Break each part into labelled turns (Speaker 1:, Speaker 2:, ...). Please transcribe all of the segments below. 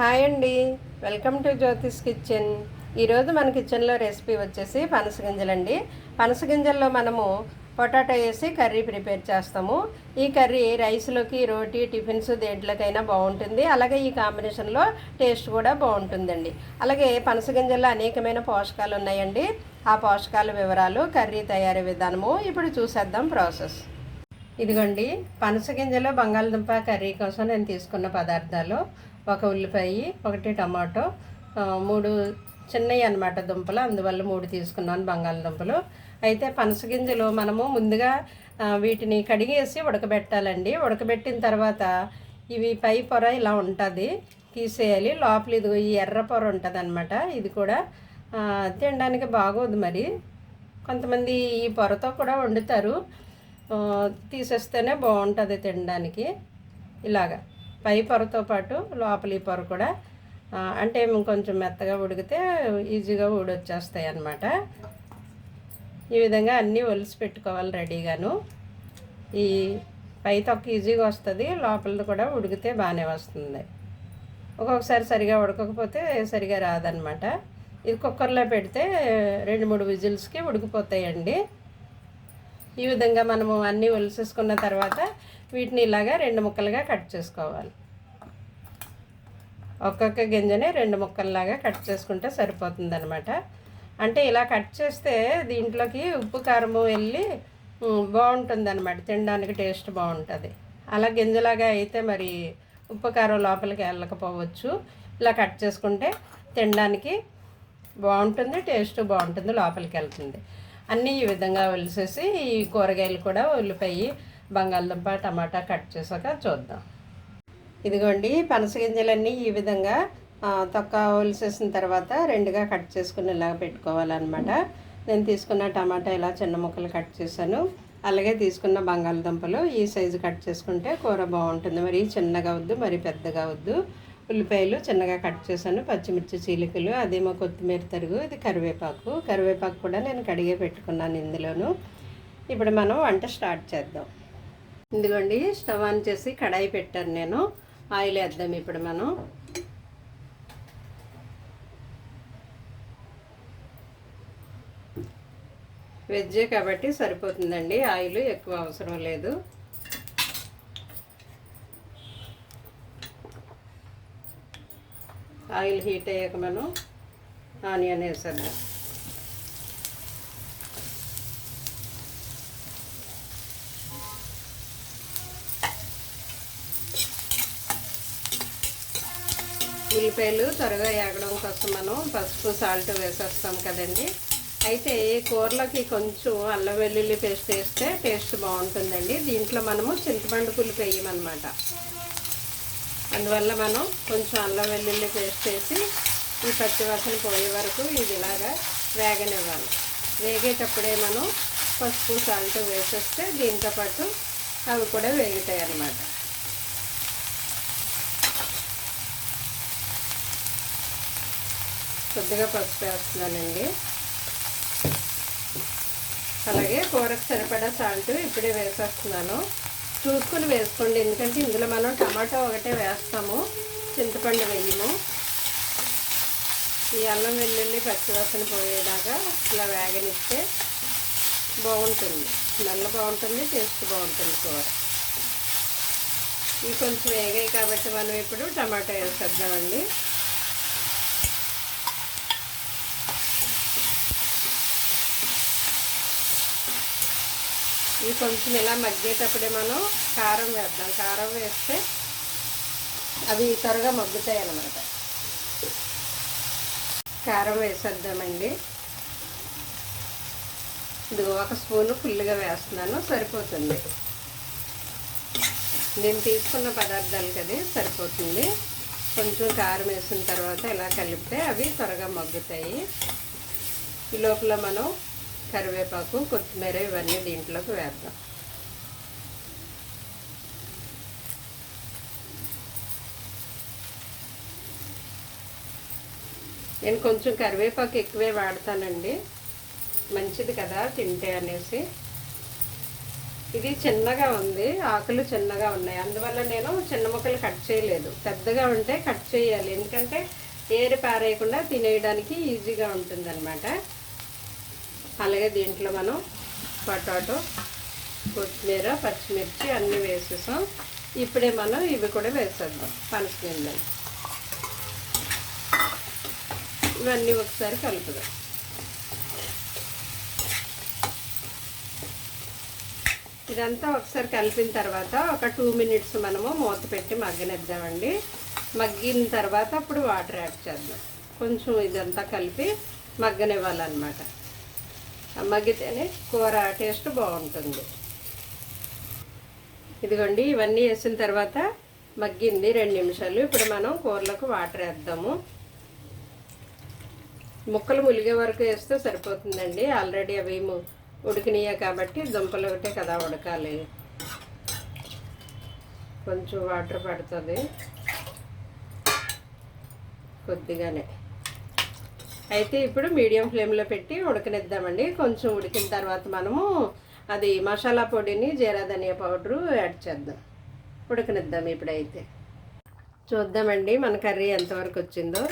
Speaker 1: Hi అండి. Welcome to Jyothish Kitchen. ఈరోజు మన కిచెన్లో రెసిపీ వచ్చేసి పనసగింజలండి పనసగింజల్లో మనము పొటాటో వేసి కర్రీ ప్రిపేర్ చేస్తాము. ఈ కర్రీ రైస్లోకి రోటీ టిఫిన్స్ దేంట్లోకైనా బాగుంటుంది. అలాగే ఈ కాంబినేషన్లో టేస్ట్ కూడా బాగుంటుందండి. అలాగే పనసగింజల్లో అనేకమైన పోషకాలు ఉన్నాయండి. ఆ పోషకాల వివరాలు కర్రీ తయారీ విధానము. ఇప్పుడు చూసేద్దాం ప్రాసెస్. ఇదిగోండి. పనసగింజలో బంగాళదుంప కర్రీ కోసం నేను తీసుకున్న పదార్థాలు. ఒక ఉల్లిపాయ ఒకటి టమాటో మూడు చిన్నవి అనమాట దుంపలు. అందువల్ల మూడు తీసుకున్నాను బంగాళదుంపలు. అయితే పనసగింజలు మనము ముందుగా వీటిని కడిగేసి ఉడకబెట్టాలండి. ఉడకబెట్టిన తర్వాత ఇవి పై పొర ఇలా ఉంటుంది. తీసేయాలి. లోపల ఇది ఈ ఎర్ర పొర ఉంటుంది అనమాట ఇది కూడా తినడానికి బాగోదు మరి. కొంతమంది ఈ పొరతో కూడా వండుతారు. తీసేస్తేనే బాగుంటుంది తినడానికి. ఇలాగా. పై పొరతో పాటు లోపలి పొర కూడా అంటే కొంచెం మెత్తగా ఉడికితే ఈజీగా ఊడొచ్చేస్తాయి అన్నమాట. ఈ విధంగా అన్నీ ఒలిసి పెట్టుకోవాలి రెడీగాను. ఈ పై తొక్క ఈజీగా వస్తుంది లోపలది కూడా ఉడికితే బాగానే వస్తుంది. ఒక్కొక్కసారి సరిగా ఉడకకపోతే సరిగా రాదనమాట ఇది కుక్కర్లో పెడితే రెండు మూడు విజిల్స్కి ఉడికిపోతాయండి. ఈ విధంగా మనము అన్నీ ఒలిసేసుకున్న తర్వాత వీటిని ఇలాగా రెండు ముక్కలుగా కట్ చేసుకోవాలి. ఒక్కొక్క గింజని రెండు ముక్కల్లాగా కట్ చేసుకుంటే సరిపోతుంది అనమాట అంటే ఇలా కట్ చేస్తే దీంట్లోకి ఉప్పు కారము వెళ్ళి బాగుంటుంది అనమాట తినడానికి టేస్ట్ బాగుంటుంది. అలా గింజలాగా అయితే మరి ఉప్పు కారం లోపలికి వెళ్ళకపోవచ్చు. ఇలా కట్ చేసుకుంటే తినడానికి బాగుంటుంది టేస్ట్ బాగుంటుంది లోపలికి వెళ్తుంది. అన్నీ ఈ విధంగా ఒలిసేసి ఈ కూరగాయలు కూడా ఉల్లిపాయ బంగాళదుంప టమాటా కట్ చేసాక చూద్దాం. ఇదిగోండి పనసగింజలన్నీ ఈ విధంగా తొక్క ఒలిసేసిన తర్వాత రెండుగా కట్ చేసుకుని ఇలా పెట్టుకోవాలన్నమాట. నేను తీసుకున్న టమాటా ఇలా చిన్న ముక్కలు కట్ చేశాను. అలాగే తీసుకున్న బంగాళదుంపలు ఈ సైజు కట్ చేసుకుంటే కూర బాగుంటుంది. మరి చిన్నగా వద్దు మరి పెద్దగా వద్దు. ఉల్లిపాయలు చిన్నగా కట్ చేశాను పచ్చిమిర్చి చీలికలు అదేమో కొత్తిమీర తరుగు ఇది కరివేపాకు. కరివేపాకు కూడా నేను కడిగే పెట్టుకున్నాను ఇందులోను. ఇప్పుడు మనం వంట స్టార్ట్ చేద్దాం. ఇదిగోండి స్టవ్ ఆన్ చేసి కడాయి పెట్టాను నేను. ఆయిల్ వేద్దాం ఇప్పుడు మనం. వెజ్జే కాబట్టి సరిపోతుందండి ఆయిల్ ఎక్కువ అవసరం లేదు. ఆయిల్ హీట్ అయ్యాక మనం ఆనియన్ వేసాను ఉల్లిపాయలు త్వరగా ఏగడం కోసం మనం పసుపు సాల్ట్ వేసేస్తాం కదండి. అయితే కూరలోకి కొంచెం అల్లం వెల్లుల్లి పేస్ట్ వేస్తే టేస్ట్ బాగుంటుందండి. దీంట్లో మనము చింతపండు పులిపేయమన్నమాట అందువల్ల మనం కొంచెం అల్లం వెల్లుల్లి పేస్ట్ వేసి ఈ పచ్చివాసన పోయే వరకు ఇది ఇలాగా వేగనివ్వాలి. వేగేటప్పుడే మనం పసుపు సాల్ట్ వేసేస్తే దీంతో పాటు అవి కూడా వేగుతాయి అన్నమాట. కొద్దిగా పసుపు వేస్తున్నానండి. అలాగే కూరకు సరిపడా సాల్ట్ ఇప్పుడే వేసేస్తున్నాను. చూసుకొని వేసుకోండి. ఎందుకంటే ఇందులో మనం టమాటా ఒకటే వేస్తాము. చింతపండు వేయము. ఈ అల్లం వెల్లుల్లి పచ్చివాసన పోయేదాకా ఇలా వేగనిస్తే బాగుంటుంది. నల్ల బాగుంటుంది టేస్ట్ బాగుంటుంది కూర. ఇవి కొంచెం వేగాయి కాబట్టి మనం ఇప్పుడు టమాటా వేసేద్దామండి. ఇవి కొంచెం ఇలా మగ్గేటప్పుడే మనం కారం వేద్దాం. కారం వేస్తే అవి త్వరగా మగ్గుతాయి అన్నమాట కారం వేసేద్దామండి. ఇది ఒక స్పూను ఫుల్గా వేస్తున్నాను. సరిపోతుంది. నేను తీసుకున్న పదార్థాలు కదా సరిపోతుంది. కొంచెం కారం వేసిన తర్వాత ఇలా కలిపితే అవి త్వరగా మగ్గుతాయి. ఈ లోపల మనం కరివేపాకు కొత్తిమీర ఇవన్నీ దీంట్లోకి వేద్దాం. నేను కొంచెం కరివేపాకు ఎక్కువే వాడతానండి. మంచిది కదా తింటే అనేసి. ఇది చిన్నగా ఉంది ఆకులు చిన్నగా ఉన్నాయి. అందువల్ల నేను చిన్న ముక్కలు కట్ చేయలేదు. పెద్దగా ఉంటే కట్ చేయాలి. ఎందుకంటే ఏరు పారేయకుండా తినేయడానికి ఈజీగా ఉంటుందన్నమాట. అలాగే దీంట్లో మనం పొటాటో కొత్తిమీర పచ్చిమిర్చి అన్నీ వేసేసాం. ఇప్పుడే మనం ఇవి కూడా వేసేద్దాం. పనసగింజలు. ఇవన్నీ ఒకసారి కలుపుదాం. ఇదంతా ఒకసారి కలిపిన తర్వాత ఒక టూ మినిట్స్ మనము మూత పెట్టి మగ్గనిద్దామండి. మగ్గిన తర్వాత అప్పుడు వాటర్ యాడ్ చేద్దాం. కొంచెం ఇదంతా కలిపి మగ్గనివ్వాలన్నమాట. మగ్గితేనే కూర టేస్ట్ బాగుంటుంది. ఇదిగోండి ఇవన్నీ వేసిన తర్వాత మగ్గింది రెండు నిమిషాలు. ఇప్పుడు మనం కూరలకు వాటర్ వేద్దాము. ముక్కలు ములిగే వరకు వేస్తే సరిపోతుందండి. ఆల్రెడీ అవి ఉడికినాయి కాబట్టి దుంపలు ఒకటే కదా ఉడకాలి. కొంచెం వాటర్ పడుతుంది. కొద్దిగానే. అయితే ఇప్పుడు మీడియం ఫ్లేమ్లో పెట్టి ఉడకనిద్దామండి. కొంచెం ఉడికిన తర్వాత మనము అది మసాలా పొడిని జీరా ధనియా పౌడరు యాడ్ చేద్దాం. ఉడకనిద్దాం ఇప్పుడైతే. చూద్దామండి మన కర్రీ ఎంతవరకు వచ్చిందో.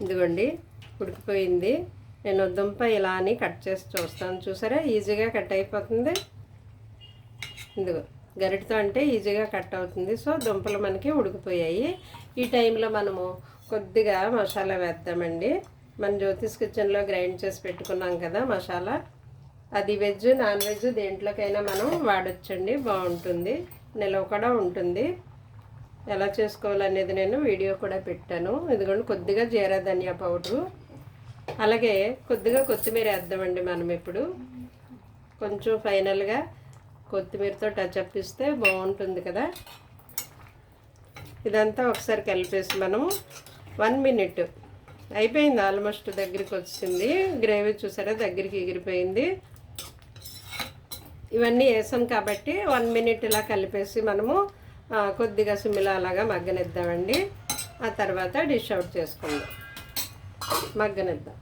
Speaker 1: ఇదిగోండి ఉడికిపోయింది. నేను దుంప ఇలా అని కట్ చేసి చూస్తాను. చూసారా? ఈజీగా కట్ అయిపోతుంది. ఇదిగో గరిటతో అంటే ఈజీగా కట్ అవుతుంది. సో దుంపలు మనకి ఉడికిపోయాయి. ఈ టైంలో మనము కొద్దిగా మసాలా వేద్దామండి. మన జ్యోతిష్ కిచెన్లో గ్రైండ్ చేసి పెట్టుకున్నాం కదా మసాలా. అది వెజ్ నాన్ వెజ్ దేంట్లోకైనా మనం వాడచ్చండి బాగుంటుంది. నిలవ కూడా ఉంటుంది. ఎలా చేసుకోవాలనేది నేను వీడియో కూడా పెట్టాను. ఇదిగోండి కొద్దిగా జీరా ధనియా పౌడరు. అలాగే కొద్దిగా కొత్తిమీర వేద్దామండి మనం ఇప్పుడు. కొంచెం ఫైనల్గా కొత్తిమీరతో టచ్ అప్ ఇస్తే బాగుంటుంది కదా. ఇదంతా ఒకసారి కలిపేసి మనం వన్ మినిట్ అయిపోయింది ఆల్మోస్ట్ దగ్గరికి వచ్చింది. గ్రేవీ చూసారా? దగ్గరికి ఎగిరిపోయింది. ఇవన్నీ వేసాం కాబట్టి వన్ మినిట్ ఇలా కలిపేసి మనము కొద్దిగా సిమ్మిలా అలాగా మగ్గనిద్దామండి. ఆ తర్వాత డిష్ అవుట్ చేసుకుందాం. మగ్గనిద్దాం.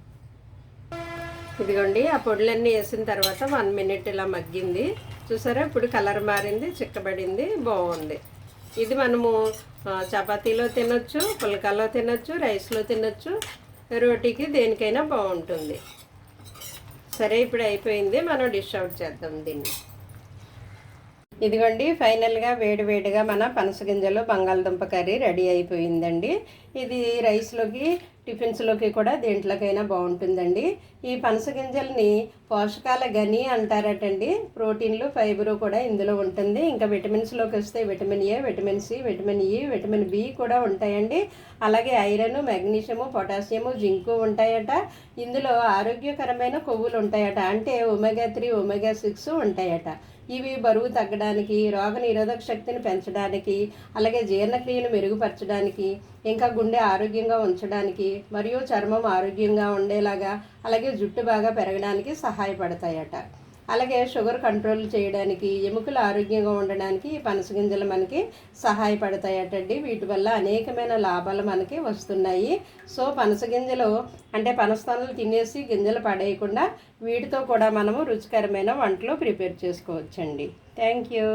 Speaker 1: ఇదిగోండి ఆ పొడులన్నీ వేసిన తర్వాత వన్ మినిట్ ఇలా మగ్గింది. చూసారా? ఇప్పుడు కలర్ మారింది చిక్కబడింది బాగుంది. ఇది మనము చపాతీలో తినొచ్చు పుల్కాలో తినొచ్చు రైస్లో తినొచ్చు. రోటీకి దేనికైనా బాగుంటుంది. సరే ఇప్పుడు అయిపోయింది. మనం డిష్ అవుట్ చేద్దాం దీన్ని. ఇదిగోండి ఫైనల్గా వేడివేడిగా మన పనసగింజలు బంగాళదుంప కర్రీ రెడీ అయిపోయిందండి. ఇది రైస్లోకి టిఫిన్స్లోకి కూడా దేంట్లోకైనా బాగుంటుందండి. ఈ పనస గింజల్ని పోషకాల గని అంటారటండి. ప్రోటీన్లు ఫైబరు కూడా ఇందులో ఉంటుంది. ఇంకా విటమిన్స్లోకి వస్తే vitamin A vitamin C vitamin E vitamin B కూడా ఉంటాయండి. అలాగే ఐరన్ మెగ్నీషియము పొటాషియము జింకు ఉంటాయట. ఇందులో ఆరోగ్యకరమైన కొవ్వులు ఉంటాయట. అంటే ఒమెగా త్రీ ఒమెగా సిక్స్ ఉంటాయట. ఇవి బరువు తగ్గడానికి రోగ నిరోధక శక్తిని పెంచడానికి అలాగే జీర్ణక్రియను మెరుగుపరచడానికి ఇంకా గుండె ఆరోగ్యంగా ఉంచడానికి మరియు చర్మం ఆరోగ్యంగా ఉండేలాగా అలాగే జుట్టు బాగా పెరగడానికి సహాయపడతాయట. అలాగే షుగర్ కంట్రోల్ చేయడానికి ఎముకలు ఆరోగ్యంగా ఉండడానికి పనస గింజలు మనకి సహాయపడతాయటండి. వీటి వల్ల అనేకమైన లాభాలు మనకి వస్తున్నాయి. సో పనస గింజలు అంటే పనస్తానులు తినేసి గింజలు పడేయకుండా వీటితో కూడా మనము రుచికరమైన వంటలు ప్రిపేర్ చేసుకోవచ్చండి. Thank you.